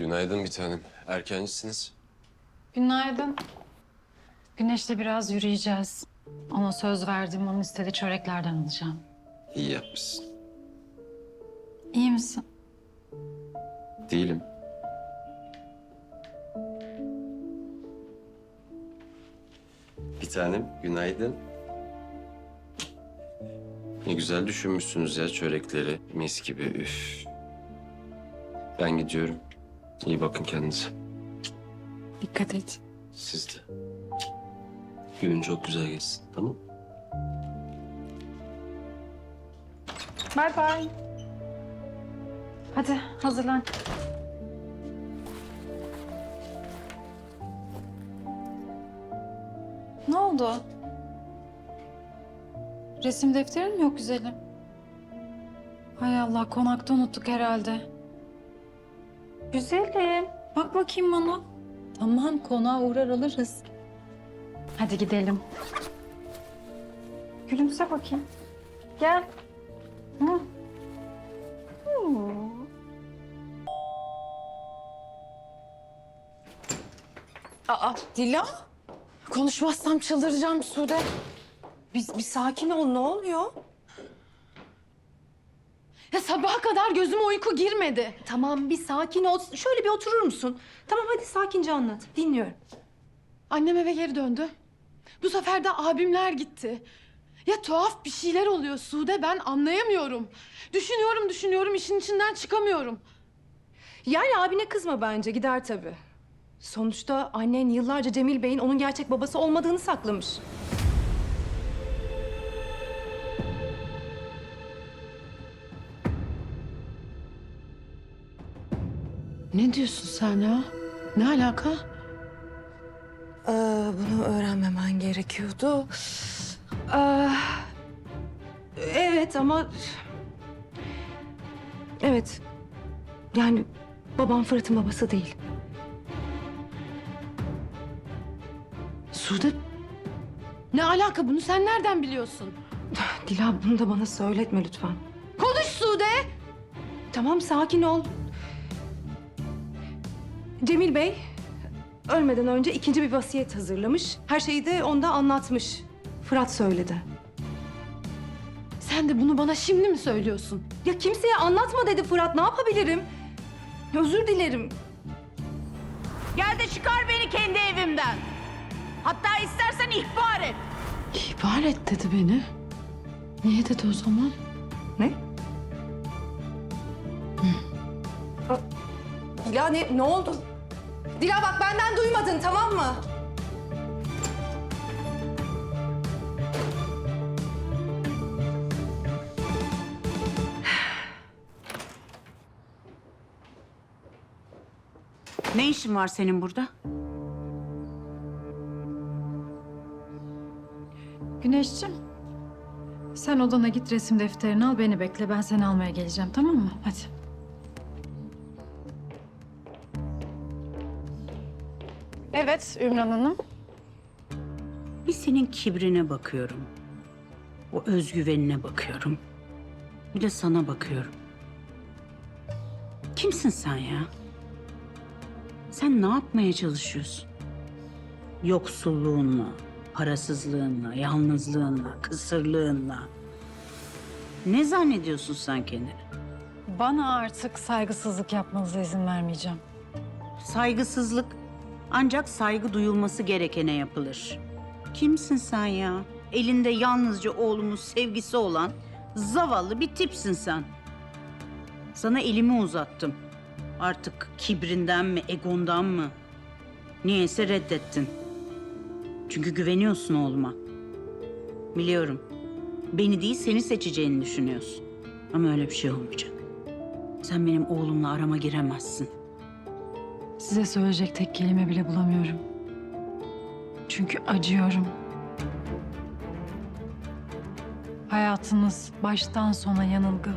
Günaydın bir tanem. Erkencisiniz. Günaydın. Güneşle biraz yürüyeceğiz. Ona söz verdim, onun istediği çöreklerden alacağım. İyi yapmışsın. İyi misin? Değilim. Bir tanem günaydın. Ne güzel düşünmüşsünüz ya çörekleri. Mis gibi üf. Ben gidiyorum. İyi bakın kendinize. Dikkat et. Siz de. Günün çok güzel geçsin. Tamam Bye bye. Hadi hazırlan. Ne oldu? Resim defterin mi yok güzelim? Hay Allah konakta unuttuk herhalde. Güzelim. Bak bakayım bana. Tamam konağa uğrar alırız. Hadi gidelim. Gülümse bakayım. Gel. Hı. Aa Dila. Konuşmazsam çıldıracağım Sude. Biz bir sakin ol ne oluyor? Ya sabaha kadar gözüme uyku girmedi. Tamam bir sakin ol. Şöyle bir oturur musun? Tamam hadi sakince anlat. Dinliyorum. Annem eve geri döndü. Bu sefer de abimler gitti. Ya tuhaf bir şeyler oluyor Sude ben anlayamıyorum. Düşünüyorum düşünüyorum işin içinden çıkamıyorum. Yani abine kızma bence gider tabii. Sonuçta annen yıllarca Cemil Bey'in onun gerçek babası olmadığını saklamış. Ne diyorsun sen ya? Ne alaka? Ee, bunu öğrenmemen gerekiyordu. Ee, evet ama... Evet. Yani babam Fırat'ın babası değil. Sude ne alaka bunu sen nereden biliyorsun? Dila bunu da bana söyletme lütfen. Konuş Sude. Tamam sakin ol. Cemil Bey ölmeden önce ikinci bir vasiyet hazırlamış. Her şeyi de onda anlatmış. Fırat söyledi. Sen de bunu bana şimdi mi söylüyorsun? Ya kimseye anlatma dedi Fırat. Ne yapabilirim? Özür dilerim. Gel de çıkar beni kendi evimden. Hatta istersen ihbar et. İhbar et dedi beni. Niye dedi o zaman? Ne? Dila ne, ne oldu? Dila bak benden duymadın tamam mı? Ne işin var senin burada? Güneşciğim. Sen odana git resim defterini al beni bekle. Ben seni almaya geleceğim tamam mı? Hadi. Evet Ümran Hanım. Bir senin kibrine bakıyorum. O özgüvenine bakıyorum. Bir de sana bakıyorum. Kimsin sen ya? Sen ne yapmaya çalışıyorsun? Yoksulluğunla, parasızlığınla, yalnızlığınla, kısırlığınla. Ne zannediyorsun sen kendini? Bana artık saygısızlık yapmanıza izin vermeyeceğim. Saygısızlık ancak saygı duyulması gerekene yapılır. Kimsin sen ya? Elinde yalnızca oğlumun sevgisi olan zavallı bir tipsin sen. Sana elimi uzattım. Artık kibrinden mi, egondan mı? Niyeyse reddettin. Çünkü güveniyorsun oğluma. Biliyorum. Beni değil seni seçeceğini düşünüyorsun. Ama öyle bir şey olmayacak. Sen benim oğlumla arama giremezsin. Size söyleyecek tek kelime bile bulamıyorum. Çünkü acıyorum. Hayatınız baştan sona yanılgı.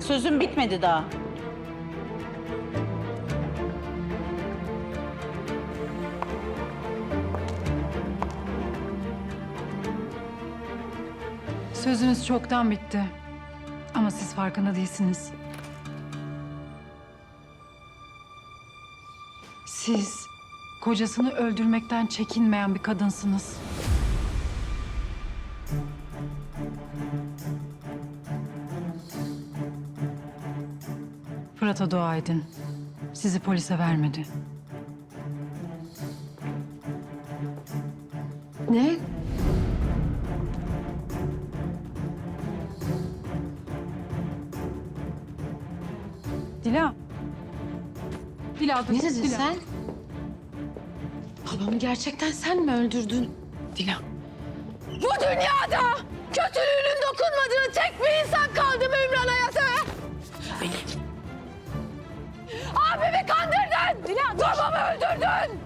Sözüm bitmedi daha. Sözünüz çoktan bitti. Ama siz farkında değilsiniz. Siz kocasını öldürmekten çekinmeyen bir kadınsınız. Fırat'a dua edin. Sizi polise vermedi. Ne? Dila dur. Ne dedin Dila. sen? Babamı gerçekten sen mi öldürdün? Dila. Bu dünyada kötülüğünün dokunmadığı tek bir insan kaldı mı Ümran Hayat'a? Abimi kandırdın! Dila, Babamı öldürdün!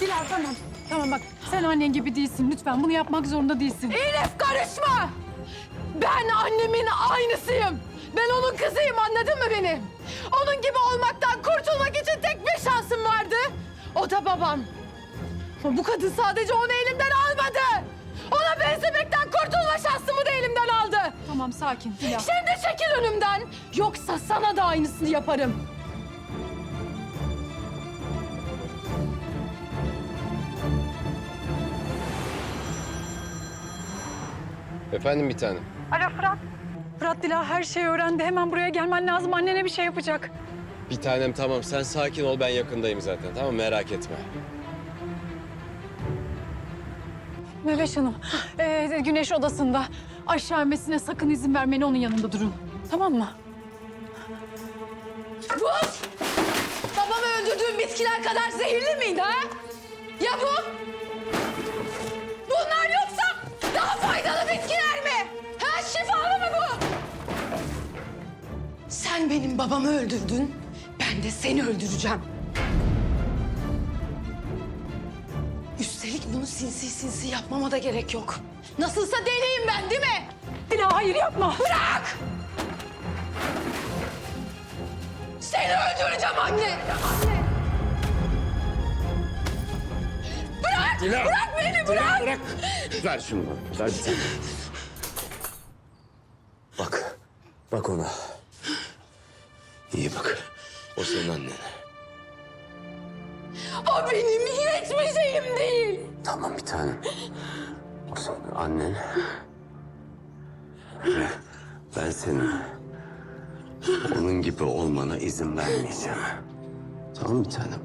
Dila tamam. Tamam bak sen annen gibi değilsin. Lütfen bunu yapmak zorunda değilsin. Elif karışma! Ben annemin aynısıyım. Ben onun kızıyım anladın mı beni? Onun gibi olmaktan kurtulmak için tek bir şansım vardı. O da babam. Ama bu kadın sadece onu elimden almadı. Ona benzemekten kurtulma şansımı da elimden aldı. Tamam sakin Dila. Şimdi çekil önümden. Yoksa sana da aynısını yaparım. Efendim bir tanem. Fırat Dila her şeyi öğrendi. Hemen buraya gelmen lazım. Annene bir şey yapacak. Bir tanem tamam sen sakin ol ben yakındayım zaten tamam merak etme. Meveş Hanım, ee, Güneş odasında. Aşağı inmesine sakın izin vermeyin. Onun yanında durun. Tamam mı? Bu babamı öldürdüğün bitkiler kadar zehirli miydi ha? Ya bu? Sen benim babamı öldürdün. Ben de seni öldüreceğim. Üstelik bunu sinsi sinsi yapmama da gerek yok. Nasılsa deliyim ben değil mi? Dila hayır yapma. Bırak! Seni öldüreceğim anne! Bırak! Bırak beni bırak! Bırak. Ver şunu bana. Ver bir tane. Bak. Bak ona. İyi bak. O senin annen. O benim hiçbir şeyim değil. Tamam bir tanem. O senin annen. Ve ben senin onun gibi olmana izin vermeyeceğim. Tamam bir tanem.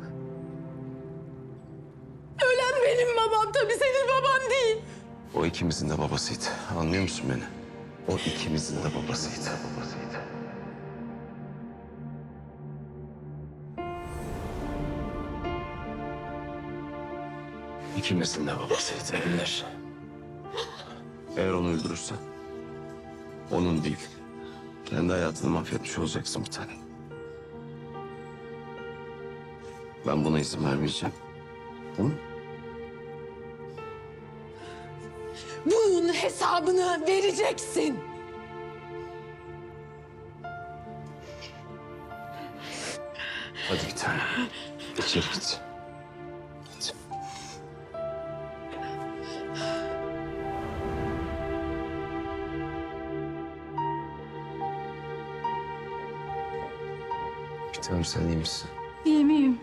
Ölen benim babam tabii senin baban değil. O ikimizin de babasıydı. Anlıyor musun beni? O ikimizin de babasıydı. babasıydı. İkimizin de babasıydı Emir. Eğer onu öldürürsen onun değil. Kendi hayatını mahvetmiş olacaksın bir tane. Ben buna izin vermeyeceğim. Tamam mı? Bunun hesabını vereceksin. Hadi bir tane. İçeri git. Git. Sen iyi misin? İyiyim iyiyim.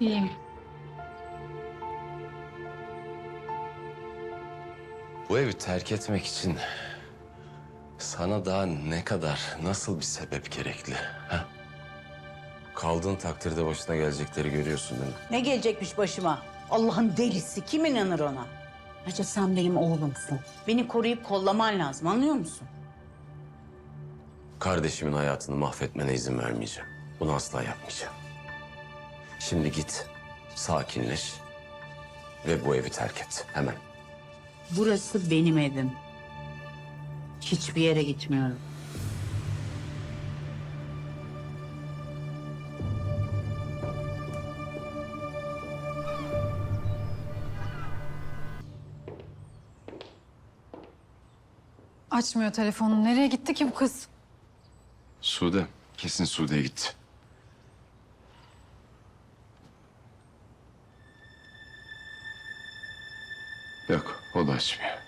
İyiyim. Bu evi terk etmek için sana daha ne kadar, nasıl bir sebep gerekli? Ha? Kaldığın takdirde başına gelecekleri görüyorsun değil mi? Ne gelecekmiş başıma? Allah'ın delisi kim inanır ona? Ayrıca sen benim oğlumsun. Beni koruyup kollaman lazım anlıyor musun? Kardeşimin hayatını mahvetmene izin vermeyeceğim. Bunu asla yapmayacağım. Şimdi git, sakinleş ve bu evi terk et hemen. Burası benim evim. Hiçbir yere gitmiyorum. Açmıyor telefonu. Nereye gitti ki bu kız? Sude, kesin Sude'ye gitti. Yok, o da açmıyor.